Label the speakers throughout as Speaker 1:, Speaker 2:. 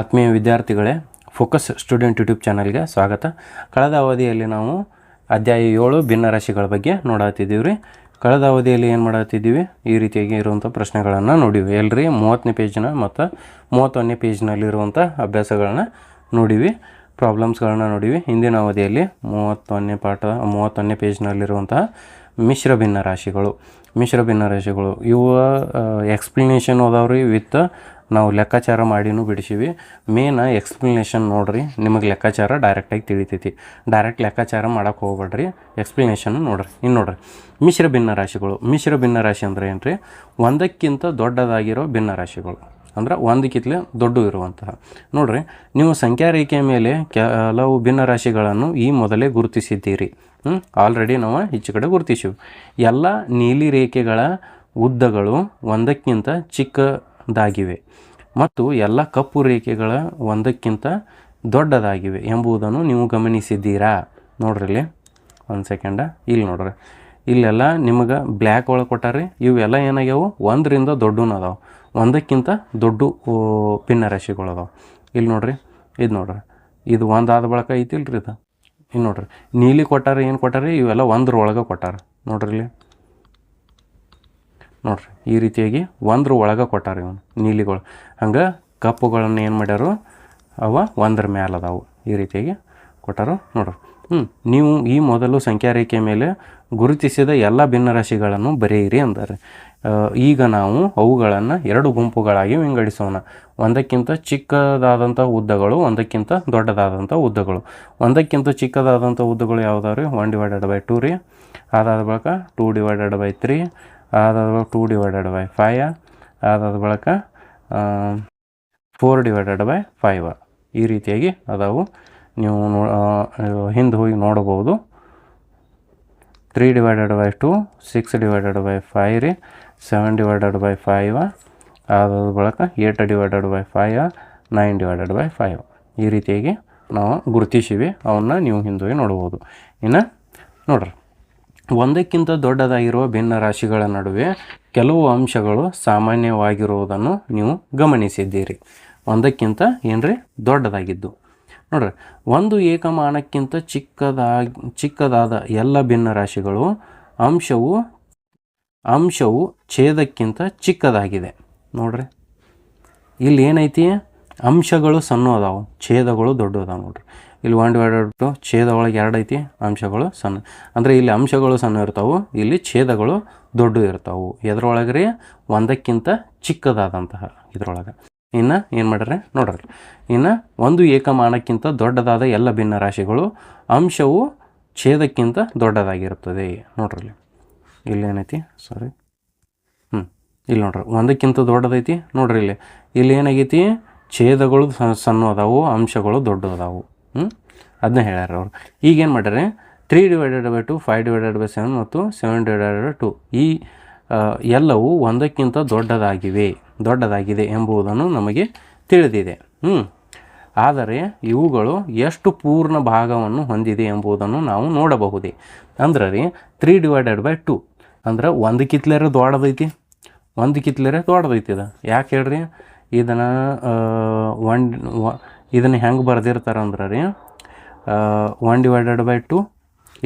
Speaker 1: ಆತ್ಮೀಯ ವಿದ್ಯಾರ್ಥಿಗಳೇ focus student YouTube ಚಾನಲ್ಗೆ ಸ್ವಾಗತ. ಕಳೆದ ಅವಧಿಯಲ್ಲಿ ನಾವು ಅಧ್ಯಾಯ ಏಳು ಭಿನ್ನರಾಶಿಗಳ ಬಗ್ಗೆ ನೋಡತ್ತಿದ್ದೀವಿ ರೀ ಕಳೆದ ಅವಧಿಯಲ್ಲಿ ಏನು ಮಾಡತ್ತಿದ್ದೀವಿ ಈ ರೀತಿಯಾಗಿ ಇರುವಂಥ ಪ್ರಶ್ನೆಗಳನ್ನು ನೋಡಿವಿ. ಎಲ್ಲರಿ ಮೂವತ್ತನೇ ಪೇಜ್ನ ಮತ್ತು ಮೂವತ್ತೊಂದನೇ ಪೇಜ್ನಲ್ಲಿರುವಂಥ ಅಭ್ಯಾಸಗಳನ್ನ ನೋಡಿವಿ ಪ್ರಾಬ್ಲಮ್ಸ್ಗಳನ್ನ ನೋಡಿವಿ. ಹಿಂದಿನ ಅವಧಿಯಲ್ಲಿ ಮೂವತ್ತೊಂದನೇ ಪಾಠ, ಮೂವತ್ತೊಂದನೇ ಪೇಜ್ನಲ್ಲಿರುವಂತಹ ಮಿಶ್ರ ಭಿನ್ನ ರಾಶಿಗಳು. ಮಿಶ್ರ ಭಿನ್ನ ರಾಶಿಗಳು. ಇವು ಎಕ್ಸ್ಪ್ಲನೇಷನ್ ರೀ ವಿತ್ ನಾವು ಲೆಕ್ಕಾಚಾರ ಮಾಡಿನೂ ಬಿಡಿಸಿವಿ. ಮೇನ್ ಎಕ್ಸ್ಪ್ಲನೇಷನ್ ನೋಡ್ರಿ, ನಿಮಗೆ ಲೆಕ್ಕಾಚಾರ ಡೈರೆಕ್ಟಾಗಿ ತಿಳಿತೈತಿ. ಡೈರೆಕ್ಟ್ ಲೆಕ್ಕಾಚಾರ ಮಾಡೋಕೆ ಹೋಗ್ಬೇಡ್ರಿ, ಎಕ್ಸ್ಪ್ಲನೇಷನ್ ನೋಡ್ರಿ. ಇನ್ನು ನೋಡ್ರಿ, ಮಿಶ್ರ ಭಿನ್ನ ರಾಶಿಗಳು. ಮಿಶ್ರ ಭಿನ್ನ ರಾಶಿ ಅಂದ್ರೆ ಏನು ರೀ ಒಂದಕ್ಕಿಂತ ದೊಡ್ಡದಾಗಿರೋ ಭಿನ್ನ ರಾಶಿಗಳು. ಅಂದ್ರೆ ಒಂದಕ್ಕಿಂತಲೇ ದೊಡ್ಡ ಇರುವಂತಹ. ನೋಡ್ರಿ, ನೀವು ಸಂಖ್ಯಾ ರೇಖೆಯ ಮೇಲೆ ಕೆಲವು ಭಿನ್ನ ರಾಶಿಗಳನ್ನು ಈ ಮೊದಲೇ ಗುರುತಿಸಿದ್ದೀರಿ. ಆಲ್ರೆಡಿ ನಾವು ಈಚೆ ಕಡೆ ಗುರುತಿಸಿವಿ. ಎಲ್ಲ ನೀಲಿ ರೇಖೆಗಳ ಉದ್ದಗಳು ಒಂದಕ್ಕಿಂತ ಚಿಕ್ಕದಾಗಿವೆ ಮತ್ತು ಎಲ್ಲ ಕಪ್ಪು ರೇಖೆಗಳ ಒಂದಕ್ಕಿಂತ ದೊಡ್ಡದಾಗಿವೆ ಎಂಬುದನ್ನು ನೀವು ಗಮನಿಸಿದ್ದೀರಾ? ನೋಡ್ರಿ ಒಂದು ಸೆಕೆಂಡ. ಇಲ್ಲಿ ನೋಡ್ರಿ. ಇಲ್ಲೆಲ್ಲ ನಿಮಗೆ ಬ್ಲ್ಯಾಕ್ ಒಳಗೆ ಕೊಟ್ಟಾರಿ ಇವೆಲ್ಲ ಏನಾಗ್ಯಾವು? ಒಂದರಿಂದ ದೊಡ್ಡನ ಅದಾವೆ. ಒಂದಕ್ಕಿಂತ ದೊಡ್ಡ ಪಿನ್ನರಾಶಿಗಳು ಅದಾವೆ. ಇಲ್ಲಿ ನೋಡ್ರಿ, ಇದು ನೋಡ್ರಿ. ಇದು ಒಂದು ಆದ ಬಳಕ ಐತಿಲ್ರಿ ಇದು? ಇಲ್ಲಿ ನೋಡ್ರಿ. ನೀಲಿ ಕೊಟ್ಟಾರೆ ಏನು ಕೊಟ್ಟಾರೆ ಇವೆಲ್ಲ ಒಂದ್ರ ಒಳಗೆ ಕೊಟ್ಟಾರ. ನೋಡ್ರಿ ಇಲ್ಲಿ ನೋಡ್ರಿ, ಈ ರೀತಿಯಾಗಿ ಒಂದ್ರ ಒಳಗೆ ಕೊಟ್ಟಾರ ಇವನು, ನೀಲಿಗಳು. ಹಂಗೆ ಕಪ್ಪುಗಳನ್ನು ಏನು ಮಾಡ್ಯಾರು? ಅವ ಒಂದ್ರ ಮೇಲೆ ಅದಾವು, ಈ ರೀತಿಯಾಗಿ ಕೊಟ್ಟಾರು ನೋಡ್ರಿ. ಹ್ಞೂ ನೀವು ಈ ಮೊದಲು ಸಂಖ್ಯಾ ರೇಖೆಯ ಮೇಲೆ ಗುರುತಿಸಿದ ಎಲ್ಲ ಭಿನ್ನರಾಶಿಗಳನ್ನು ಬರೆಯಿರಿ ಅಂತಾರೆ ಈಗ ನಾವು ಅವುಗಳನ್ನು ಎರಡು ಗುಂಪುಗಳಾಗಿ ವಿಂಗಡಿಸೋಣ. ಒಂದಕ್ಕಿಂತ ಚಿಕ್ಕದಾದಂಥ ಉದ್ದಗಳು, ಒಂದಕ್ಕಿಂತ ದೊಡ್ಡದಾದಂಥ ಉದ್ದಗಳು. ಒಂದಕ್ಕಿಂತ ಚಿಕ್ಕದಾದಂಥ ಉದ್ದಗಳು ಯಾವುದಾವ್ರಿ? ಒನ್ ಡಿವೈಡೆಡ್ ಬೈ ಟೂ ರೀ. ಅದಾದ ಬಳಿಕ ಟೂ ಡಿವೈಡೆಡ್ ಬೈ ತ್ರೀ ಅದಾದ ಬಳಿಕ ಟೂ ಡಿವೈಡೆಡ್ ಬೈ ಫೈವ ಅದಾದ ಬಳಿಕ ಫೋರ್ ಡಿವೈಡೆಡ್ ಬೈ ಫೈವ ಈ ರೀತಿಯಾಗಿ ಅದಾವು. ನೀವು ನೋ ಹಿಂದೆ ಹೋಗಿ ನೋಡಬಹುದು. Three divided by two six divided by five ರೀ. ಸೆವೆನ್ ಡಿವೈಡೆಡ್ ಬೈ ಫೈವ ಅದಾದ ಬಳಿಕ eight divided by five nine divided by five ಈ ರೀತಿಯಾಗಿ ನಾವು ಗುರುತಿಸಿವಿ. ಅವನ್ನ ನೀವು ಹಿಂದೋಗಿ ನೋಡ್ಬೋದು ಇನ್ನು ನೋಡ್ರಿ. ಒಂದಕ್ಕಿಂತ ದೊಡ್ಡದಾಗಿರುವ ಭಿನ್ನ ರಾಶಿಗಳ ನಡುವೆ ಕೆಲವು ಅಂಶಗಳು ಸಾಮಾನ್ಯವಾಗಿರುವುದನ್ನು ನೀವು ಗಮನಿಸಿದ್ದೀರಿ. ಒಂದಕ್ಕಿಂತ ಏನ್ರಿ? ದೊಡ್ಡದಾಗಿದ್ದು. ನೋಡ್ರಿ, ಒಂದು ಏಕಮಾನಕ್ಕಿಂತ ಚಿಕ್ಕದಾಗಿ ಚಿಕ್ಕದಾದ ಎಲ್ಲ ಭಿನ್ನ ರಾಶಿಗಳು ಅಂಶವು ಅಂಶವು ಛೇದಕ್ಕಿಂತ ಚಿಕ್ಕದಾಗಿದೆ. ನೋಡ್ರಿ, ಇಲ್ಲಿ ಏನೈತಿ? ಅಂಶಗಳು ಸಣ್ಣ ಅದಾವು, ಛೇದಗಳು ದೊಡ್ಡ ಅದಾವೆ ನೋಡ್ರಿ. ಇಲ್ಲಿ ಒನ್ ಡಿವೈಡೆಡ್ ಟು ಛೇದ ಒಳಗೆ ಎರಡು ಐತಿ, ಅಂಶಗಳು ಸಣ್ಣ. ಅಂದರೆ ಇಲ್ಲಿ ಅಂಶಗಳು ಸಣ್ಣ ಇರ್ತಾವೆ, ಇಲ್ಲಿ ಛೇದಗಳು ದೊಡ್ಡ ಇರ್ತಾವೆ. ಎದ್ರೊಳಗೆ ರೀ ಒಂದಕ್ಕಿಂತ ಚಿಕ್ಕದಾದಂತಹ ಇದ್ರೊಳಗೆ. ಇನ್ನು ಏನು ಮಾಡ್ರಿ ನೋಡ್ರಿ. ಇನ್ನು ಒಂದು ಏಕಮಾನಕ್ಕಿಂತ ದೊಡ್ಡದಾದ ಎಲ್ಲ ಭಿನ್ನ ರಾಶಿಗಳು ಅಂಶವು ಛೇದಕ್ಕಿಂತ ದೊಡ್ಡದಾಗಿರುತ್ತದೆ. ನೋಡ್ರಿ ಇಲ್ಲಿ. ಏನೈತಿ? ಸಾರಿ ಹ್ಞೂ ಇಲ್ಲಿ ನೋಡ್ರಿ. ಒಂದಕ್ಕಿಂತ ದೊಡ್ಡದೈತಿ, ನೋಡ್ರಿ ಇಲ್ಲಿ. ಇಲ್ಲಿ ಏನಾಗೈತಿ? ಛೇದಗಳು ಸಣ್ಣ ಅದಾವು, ಅಂಶಗಳು ದೊಡ್ಡ ಅದಾವು ಹ್ಞೂ ಅದನ್ನ ಹೇಳ್ಯಾರ ಅವರು. ಈಗೇನು ಮಾಡ್ಯಾರೆ? Three divided by two five divided by seven ಮತ್ತು ಸೆವೆನ್ ಡಿವೈಡೆಡ್ ಬೈ ಟು ಈ ಎಲ್ಲವೂ ಒಂದಕ್ಕಿಂತ ದೊಡ್ಡದಾಗಿವೆ, ದೊಡ್ಡದಾಗಿದೆ ಎಂಬುದನ್ನು ನಮಗೆ ತಿಳಿದಿದೆ. ಹ್ಞೂ ಆದರೆ ಇವುಗಳು ಎಷ್ಟು ಪೂರ್ಣ ಭಾಗವನ್ನು ಹೊಂದಿದೆ ಎಂಬುದನ್ನು ನಾವು ನೋಡಬಹುದೇ? ಅಂದ್ರೆ ರೀ ತ್ರೀ ಡಿವೈಡೆಡ್ ಬೈ ಟು ಅಂದ್ರೆ ಒಂದು ಕಿತ್ಲೆರೆ ದೊಡ್ಡದೈತಿ. ಒಂದು ಕಿತ್ಲೆರೆ ದೊಡ್ಡದೈತಿ ಇದು ಯಾಕೆ ಹೇಳ್ರಿ? ಇದನ್ನು ಒನ್ ಇದನ್ನು ಹೆಂಗೆ ಬರ್ದಿರ್ತಾರೆ ಅಂದ್ರೆ ರೀ ಒನ್ ಡಿವೈಡೆಡ್ ಬೈ ಟು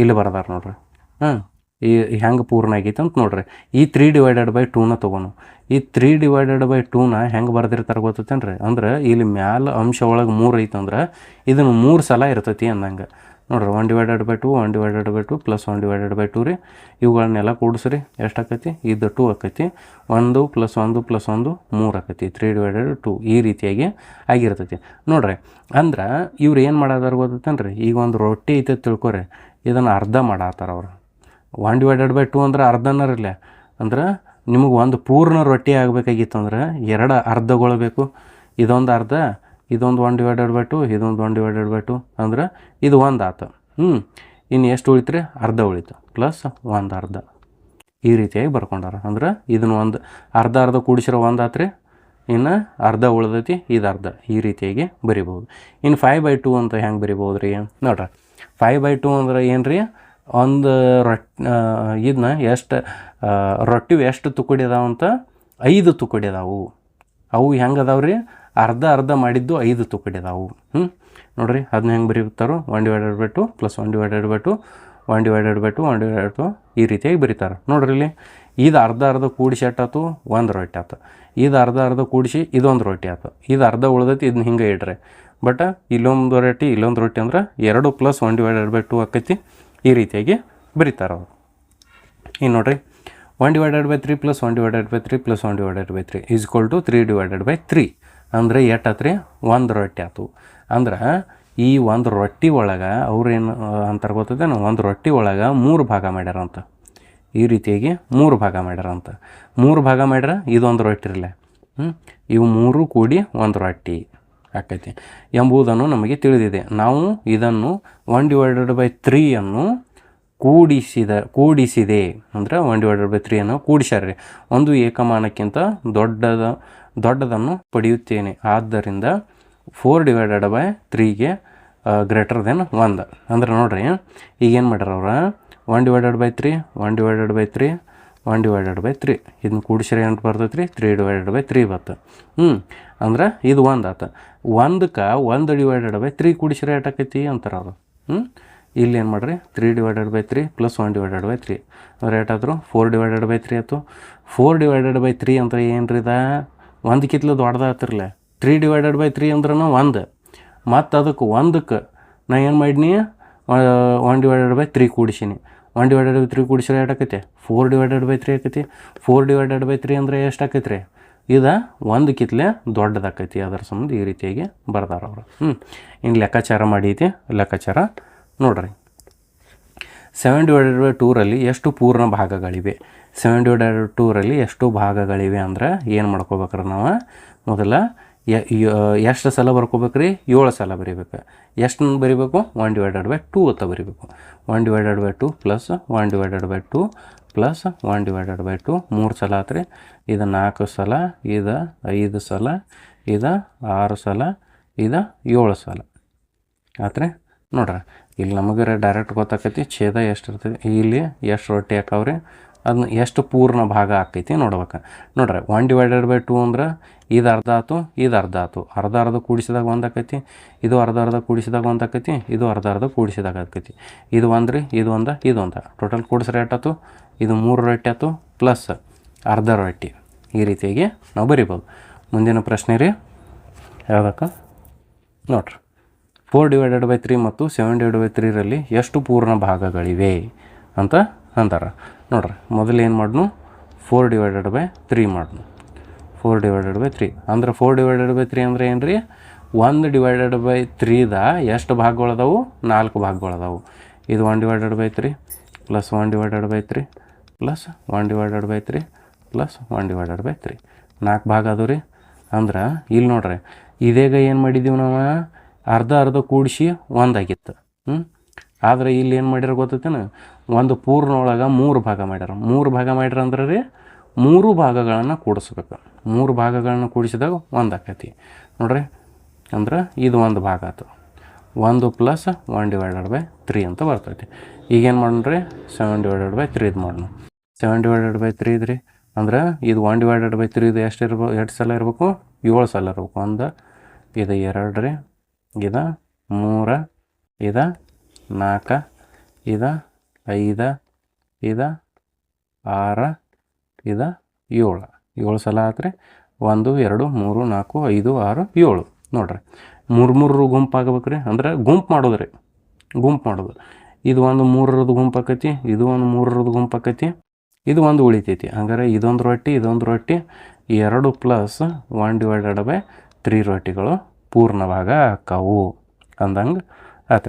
Speaker 1: ಇಲ್ಲಿ ಬರ್ದಾರೆ ನೋಡ್ರಿ. ಹಾಂ ಈ ಹೆಂಗೆ ಪೂರ್ಣ ಆಗೈತೆ ಅಂತ ನೋಡ್ರಿ. ಈ ತ್ರೀ ಡಿವೈಡೆಡ್ ಬೈ ಟೂನ ತೊಗೊಂಡು ಈ ತ್ರೀ ಡಿವೈಡೆಡ್ ಬೈ ಟೂನ ಹೆಂಗೆ ಬರ್ದಿರ್ತಾರೆ ಗೊತ್ತೈತೇನ್ರಿ? ಅಂದ್ರೆ ಇಲ್ಲಿ ಮ್ಯಾಲ ಅಂಶ ಒಳಗೆ ಮೂರು ಐತಂದ್ರೆ ಇದನ್ನು ಮೂರು ಸಲ ಇರ್ತೈತಿ ಅಂದಂಗೆ. ನೋಡ್ರಿ one divided by two one divided by two plus one divided by two ರೀ. ಇವುಗಳನ್ನೆಲ್ಲ ಕೂಡಿಸ್ರಿ ಎಷ್ಟು ಆಕೈತಿ ಇದು ಟೂ ಆಕೈತಿ. ಒಂದು ಪ್ಲಸ್ ಒಂದು ಪ್ಲಸ್ ಒಂದು ಮೂರು ಆಕೈತಿ. ತ್ರೀ ಡಿವೈಡೆಡ್ ಟು ಈ ರೀತಿಯಾಗಿ ಆಗಿರ್ತೈತಿ. ನೋಡ್ರಿ, ಅಂದ್ರೆ ಇವ್ರು ಏನು ಮಾಡೋದಾರ ಗೊತ್ತೈತೇನ್ರಿ? ಈಗ ಒಂದು ರೊಟ್ಟಿ ಐತೆ ತಿಳ್ಕೊರಿ, ಇದನ್ನು ಅರ್ಧ ಮಾಡತ್ತಾರ ಅವರು. ಒನ್ ಡಿವೈಡೆಡ್ ಬೈ ಟು ಅಂದ್ರೆ ಅರ್ಧನ ಇಲ್ಲ. ಅಂದ್ರೆ ನಿಮಗೆ ಒಂದು ಪೂರ್ಣ ರೊಟ್ಟಿ ಆಗಬೇಕಾಗಿತ್ತು ಅಂದ್ರೆ ಎರಡು ಅರ್ಧಗಳು ಬೇಕು ಇದೊಂದು ಅರ್ಧ ಇದೊಂದು ಒನ್ ಡಿವೈಡೆಡ್ ಬೈ ಟು ಇದೊಂದು ಒನ್ ಡಿವೈಡೆಡ್ ಬೈ ಟು ಅಂದ್ರೆ ಇದು ಒಂದು ಆತು. ಹ್ಞೂ ಇನ್ನು ಎಷ್ಟು ಉಳಿತು ರೀ ಅರ್ಧ ಉಳಿತು. ಪ್ಲಸ್ ಒಂದು ಅರ್ಧ. ಈ ರೀತಿಯಾಗಿ ಬರ್ಕೊಂಡಾರ. ಅಂದ್ರೆ ಇದನ್ನು ಒಂದು ಅರ್ಧ ಅರ್ಧ ಕೂಡಿಸಿರೋ ಒಂದು ಆತ್ರಿ. ಇನ್ನು ಅರ್ಧ ಉಳ್ದೈತಿ, ಇದು ಅರ್ಧ. ಈ ರೀತಿಯಾಗಿ ಬರಿಬೋದು ಇನ್ನು ಫೈವ್ ಬೈ ಟು ಅಂತ ಹೆಂಗೆ ಬರಿಬೋದು ರೀ ನೋಡ್ರಿ. ಫೈವ್ ಬೈ ಟು ಅಂದ್ರೆ ಏನು ರೀ ಒಂದು ರೊಟ್ಟಿ ಇದನ್ನ ಎಷ್ಟು ರೊಟ್ಟಿ ಎಷ್ಟು ತುಕಡಿ ಅದಾವಂತ ಐದು ತುಕಡಿ ಅದಾವು. ಅವು ಹೆಂಗೆ ಅದಾವೆ ರೀ ಅರ್ಧ ಅರ್ಧ ಮಾಡಿದ್ದು ಐದು ತುಕಡಿ ಅದಾವು. ಹ್ಞೂ ನೋಡ್ರಿ ಅದನ್ನ ಹೆಂಗೆ ಬರೀತಾರೋ one divided by two plus one divided by two one divided by two one divided two ಈ ರೀತಿಯಾಗಿ ಬರೀತಾರೆ. ನೋಡ್ರಿ ಇಲ್ಲಿ, ಇದು ಅರ್ಧ ಅರ್ಧ ಕೂಡಿಸಿ ಎಟ್ಟಾತು ಒಂದು ರೊಟ್ಟಿ ಆತು. ಇದು ಅರ್ಧ ಅರ್ಧ ಕೂಡಿಸಿ ಇದೊಂದು ರೊಟ್ಟಿ ಆತು. ಇದು ಅರ್ಧ ಉಳ್ದೈತಿ ಇದನ್ನ ಹಿಂಗೆ ಇಡ್ರಿ. ಬಟ್ ಇಲ್ಲೊಂದು ರೊಟ್ಟಿ ಇಲ್ಲೊಂದು ರೊಟ್ಟಿ ಅಂದ್ರೆ ಎರಡು plus one divided by two ಆಕೈತಿ. ಈ ರೀತಿಯಾಗಿ ಬರೀತಾರೆ ಅವರು. ಇನ್ನು ನೋಡ್ರಿ one divided by three plus one divided by three plus one divided by three is equal to three divided by three ಅಂದರೆ ಎಷ್ಟಾತ್ರಿ ಒಂದು ರೊಟ್ಟಿ ಆಯ್ತು ಅಂದ್ರೆ ಈ ಒಂದು ರೊಟ್ಟಿ ಒಳಗೆ ಅವ್ರೇನು ಅಂತಾರೆ ಗೊತ್ತದೇನು ಒಂದು ರೊಟ್ಟಿ ಒಳಗೆ ಮೂರು ಭಾಗ ಮಾಡ್ಯಾರಂತ. ಈ ರೀತಿಯಾಗಿ ಮೂರು ಭಾಗ ಮಾಡ್ಯಾರಂತ. ಮೂರು ಭಾಗ ಮಾಡ್ಯಾರ ಇದೊಂದು ರೊಟ್ಟಿ ಇರಲಿ. ಇವು ಮೂರು ಕೂಡಿ ಒಂದು ರೊಟ್ಟಿ ಆಕೈತಿ ಎಂಬುದನ್ನು ನಮಗೆ ತಿಳಿದಿದೆ. ನಾವು ಇದನ್ನು ಒನ್ ಡಿವೈಡೆಡ್ ಬೈ ತ್ರೀಯನ್ನು ಕೂಡಿಸಿದ, ಕೂಡಿಸಿದೆ. ಅಂದರೆ ಒನ್ ಡಿವೈಡೆಡ್ ಬೈ ತ್ರೀಯನ್ನು ಕೂಡಿಸ್ಯಾರ್ರಿ. ಒಂದು ಏಕಮಾನಕ್ಕಿಂತ ದೊಡ್ಡದ ದೊಡ್ಡದನ್ನು ಪಡೆಯುತ್ತೇನೆ ಆದ್ದರಿಂದ ಫೋರ್ ಡಿವೈಡೆಡ್ ಬೈ ತ್ರೀಗೆ ಗ್ರೇಟರ್ ದೆನ್ ಒಂದು ಅಂದ್ರೆ ನೋಡ್ರಿ ಈಗೇನು ಮಾಡ್ಯಾರ ಅವ್ರ one divided by three one divided by three one divided by three ಇದನ್ನ ಕೂಡಿಸ್ರೆ ಏನು ಬರ್ತೈತೆ ರೀ ತ್ರೀ ಡಿವೈಡೆಡ್ ಬೈ ತ್ರೀ ಬತ್ತು ಹ್ಞೂ ಅಂದ್ರೆ ಇದು ಒಂದು ಆತ ಒಂದಕ್ಕೆ ಒಂದು ಡಿವೈಡೆಡ್ ಬೈ ತ್ರೀ ಕೂಡಿಸ್ರೆ ಏಟಾಕೈತಿ ಅಂತಾರೆ ಅವರು ಹ್ಞೂ ಇಲ್ಲಿ ಏನು ಮಾಡ್ರಿ three divided by three plus one divided by three ಅಂದ್ರೆ ಏಟಾದ್ರು ಫೋರ್ ಡಿವೈಡೆಡ್ ಬೈ ತ್ರೀ ಆಯಿತು ಫೋರ್ ಡಿವೈಡೆಡ್ ಬೈ ತ್ರೀ ಅಂದ್ರೆ ಏನು ರೀ ಒಂದು ಕಿತ್ಲು ದೊಡ್ಡದಾತಿರ್ಲೆ ತ್ರೀ ಡಿವೈಡೆಡ್ ಬೈ ತ್ರೀ ಅಂದ್ರೂ ಒಂದು. ಮತ್ತು ಅದಕ್ಕೆ ಒಂದಕ್ಕೆ ನಾ ಏನು ಮಾಡಿನಿ ಒನ್ ಡಿವೈಡೆಡ್ ಬೈ ತ್ರೀ ಕೂಡಿಸೀನಿ. ಒನ್ ಡಿವೈಡೆಡ್ ಬೈ ತ್ರೀ ಕೂಡಿಸಿದ್ರೆ ಏಟಾಕೈತಿ ಫೋರ್ ಡಿವೈಡೆಡ್ ಬೈ ತ್ರೀ ಆಕೈತಿ. ಫೋರ್ ಡಿವೈಡೆಡ್ ಬೈ ತ್ರೀ ಅಂದರೆ ಎಷ್ಟು ಆಕೈತಿ ರೀ ಇದು ಒಂದು ಕಿತ್ಲೆ ದೊಡ್ಡದಾಕೈತಿ. ಅದರ ಸಂಬಂಧ ಈ ರೀತಿಯಾಗಿ ಬರ್ದಾರ ಅವರು. ಹ್ಞೂ ಹಿಂಗೆ ಲೆಕ್ಕಾಚಾರ ಮಾಡೈತಿ. ಲೆಕ್ಕಾಚಾರ ನೋಡ್ರಿ. ಸೆವೆನ್ ಡಿವೈಡೆಡ್ ಬೈ ಟೂರಲ್ಲಿ ಎಷ್ಟು ಪೂರ್ಣ ಭಾಗಗಳಿವೆ? ಸೆವೆನ್ ಡಿವೈಡೆಡ್ ಟೂರಲ್ಲಿ ಎಷ್ಟು ಭಾಗಗಳಿವೆ ಅಂದ್ರೆ ಏನು ಮಾಡ್ಕೋಬೇಕ್ರಿ ನಾವು? ಮೊದಲ ಎಷ್ಟು ಸಲ ಬರ್ಕೋಬೇಕ್ರಿ? ಏಳು ಸಲ ಬರೀಬೇಕು. ಎಷ್ಟು ಬರೀಬೇಕು? ಒನ್ ಡಿವೈಡೆಡ್ ಬೈ ಟೂ ಅಂತ ಬರೀಬೇಕು. One divided by two plus one divided by two plus one divided by two ಮೂರು ಸಲ ಆತ್ರಿ. ಇದು ನಾಲ್ಕು ಸಲ, ಇದು ಐದು ಸಲ, ಇದು ಆರು ಸಲ, ಇದು ಏಳು ಸಲ. ಆತ್ರಿ? ನೋಡ್ರಿ. ಇಲ್ಲಿ ನಮಗೆ ಡೈರೆಕ್ಟ್ ಗೊತ್ತಾಕೈತಿ, ಛೇದ ಎಷ್ಟು ಇರ್ತೈತಿ. ಇಲ್ಲಿ ಎಷ್ಟು ರೊಟ್ಟಿ ಹಾಕವ್ರಿ? ಅದನ್ನ ಎಷ್ಟು ಪೂರ್ಣ ಭಾಗ ಆಕೈತಿ ನೋಡ್ಬೇಕು. ನೋಡ್ರಿ ಒನ್ ಡಿವೈಡೆಡ್ ಬೈ ಟೂ ಅಂದ್ರೆ ಇದು ಅರ್ಧ ಆಯ್ತು ಇದು ಅರ್ಧ ಆಯ್ತು ಅರ್ಧ ಅರ್ಧ ಕೂಡಿಸಿದಾಗ ಒಂದು ಆಕೈತಿ, ಇದು ಅರ್ಧ ಅರ್ಧ ಕೂಡಿಸಿದಾಗ ಒಂದು ಆಕೈತಿ, ಇದು ಅರ್ಧ ಅರ್ಧ ಕೂಡಿಸಿದಾಗ ಆಕೈತಿ. ಇದು ಒಂದು ರೀ ಇದು ಒಂದು ಇದು ಒಂದು. ಟೋಟಲ್ ಕೂಡಿಸ್ರೆ ಆಯ್ತು ಇದು ಮೂರು ರೊಟ್ಟಿ ಆಯ್ತು ಪ್ಲಸ್ ಅರ್ಧ ರೊಟ್ಟಿ. ಈ ರೀತಿಯಾಗಿ ನಾವು ಬರಿಬೋದು. ಮುಂದಿನ ಪ್ರಶ್ನೆ ರೀ ಯಾವುದಕ್ಕೆ ನೋಡ್ರಿ ಫೋರ್ ಡಿವೈಡೆಡ್ ಬೈ ತ್ರೀ ಮತ್ತು ಸೆವೆನ್ ಡಿವೈಡ್ ಬೈ ತ್ರೀರಲ್ಲಿ ಎಷ್ಟು ಪೂರ್ಣ ಭಾಗಗಳಿವೆ ಅಂತ ಅಂತಾರೆ. ನೋಡ್ರಿ, ಮೊದಲು ಏನು ಮಾಡ್ನು? ಫೋರ್ ಡಿವೈಡೆಡ್ ಬೈ ತ್ರೀ ಮಾಡ್ನು. ಫೋರ್ ಡಿವೈಡೆಡ್ ಬೈ ತ್ರೀ ಅಂದ್ರೆ ಫೋರ್ ಡಿವೈಡೆಡ್ ಬೈ ತ್ರೀ ಅಂದ್ರೆ ಏನು ರೀ ಒಂದು ಡಿವೈಡೆಡ್ ಬೈ ತ್ರೀದ ಎಷ್ಟು ಭಾಗಗಳದಾವು ನಾಲ್ಕು ಭಾಗಗಳದಾವು ಇದು one divided by three plus one divided by three plus one divided by three plus one divided by three ನಾಲ್ಕು ಭಾಗ ಅದು ರೀ. ಅಂದ್ರೆ ಇಲ್ಲಿ ನೋಡ್ರಿ, ಇದೇಗ ಏನು ಮಾಡಿದ್ದೀವಿ ನಾವು? ಅರ್ಧ ಅರ್ಧ ಕೂಡಿಸಿ ಒಂದಾಗಿತ್ತು ಹ್ಞೂ ಆದರೆ ಇಲ್ಲಿ ಏನು ಮಾಡ್ಯಾರ ಗೊತ್ತೈತೇನ? ಒಂದು ಪೂರ್ಣ ಒಳಗೆ ಮೂರು ಭಾಗ ಮಾಡ್ಯಾರ. ಮೂರು ಭಾಗ ಮಾಡ್ಯಾರ ಅಂದ್ರೆ ರೀ ಮೂರು ಭಾಗಗಳನ್ನು ಕೂಡಿಸ್ಬೇಕು. ಮೂರು ಭಾಗಗಳನ್ನು ಕೂಡಿಸಿದಾಗ ಒಂದು ಆಕೈತಿ. ನೋಡ್ರಿ, ಅಂದ್ರೆ ಇದು ಒಂದು ಭಾಗ ಆಯ್ತು ಒಂದು plus one divided by three ಅಂತ ಬರ್ತೈತಿ. ಈಗೇನು ಮಾಡೋಣ್ರಿ ಸೆವೆನ್ ಡಿವೈಡೆಡ್ ಬೈ ತ್ರೀ ಇದು ಮಾಡೋಣ. ಸೆವೆನ್ ಡಿವೈಡೆಡ್ ಬೈ ತ್ರೀ ಇದ್ರಿ, ಅಂದ್ರೆ ಇದು ಒನ್ ಡಿವೈಡೆಡ್ ಬೈ ತ್ರೀ ಇದು ಎಷ್ಟು ಇರ್ಬೇಕು ಎರಡು ಸಲ ಇರಬೇಕು? ಏಳು ಸಲ ಇರಬೇಕು. ಒಂದು, ಇದು ಎರಡು ರೀ, ಇದು ಮೂರು, ಇದು ನಾಲ್ಕು, ಇದು ಐದು, ಇದು, ಆರು, ಇದು, ಏಳು. ಏಳು ಸಲ ಆದರೆ ಒಂದು, ಎರಡು, ಮೂರು, ನಾಲ್ಕು, ಐದು, ಆರು, ಏಳು. ನೋಡ್ರಿ. ಮೂರು ಮೂರು ಗುಂಪು ಆಗ್ಬೇಕು ರೀ ಅಂದ್ರೆ ಗುಂಪು ಮಾಡೋದು ರೀ ಗುಂಪು ಮಾಡೋದು. ಇದು ಒಂದು ಮೂರರದ್ದು ಗುಂಪು ಆಕೈತಿ, ಇದು ಒಂದು ಮೂರರದ್ದು ಗುಂಪು ಆಕೈತಿ, ಇದು ಒಂದು ಉಳಿತೈತಿ. ಹಂಗಾರೆ ಇದೊಂದು ರೊಟ್ಟಿ ಇದೊಂದು ರೊಟ್ಟಿ, ಎರಡು plus one divided by three ರೊಟ್ಟಿಗಳು ಪೂರ್ಣ ಭಾಗ ಆಕ್ಕವು. ಅಂದಂಗೆ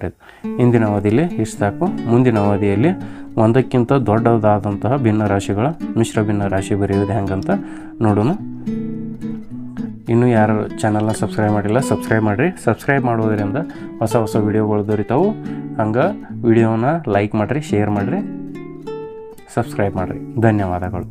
Speaker 1: ಇದು. ಇಂದಿನ ಅವಧಿಯಲ್ಲಿ ಇಷ್ಟು ಸಾಕು. ಮುಂದಿನ ಅವಧಿಯಲ್ಲಿ ಒಂದಕ್ಕಿಂತ ದೊಡ್ಡದಾದಂತಹ ಭಿನ್ನ ರಾಶಿಗಳ ಮಿಶ್ರ ಭಿನ್ನ ರಾಶಿ ಬರೆಯುವುದು ಹೆಂಗಂತ ನೋಡೋಣ. ಇನ್ನೂ ಯಾರು ಚಾನಲ್ನ ಸಬ್ಸ್ಕ್ರೈಬ್ ಮಾಡಿಲ್ಲ ಸಬ್ಸ್ಕ್ರೈಬ್ ಮಾಡಿರಿ. ಸಬ್ಸ್ಕ್ರೈಬ್ ಮಾಡೋದರಿಂದ ಹೊಸ ಹೊಸ ವೀಡಿಯೋಗಳು ದೊರೀತಾವು. ಹಂಗೆ ವಿಡಿಯೋನ ಲೈಕ್ ಮಾಡಿರಿ ಶೇರ್ ಮಾಡಿರಿ. ಸಬ್ಸ್ಕ್ರೈಬ್ ಮಾಡಿರಿ. ಧನ್ಯವಾದಗಳು.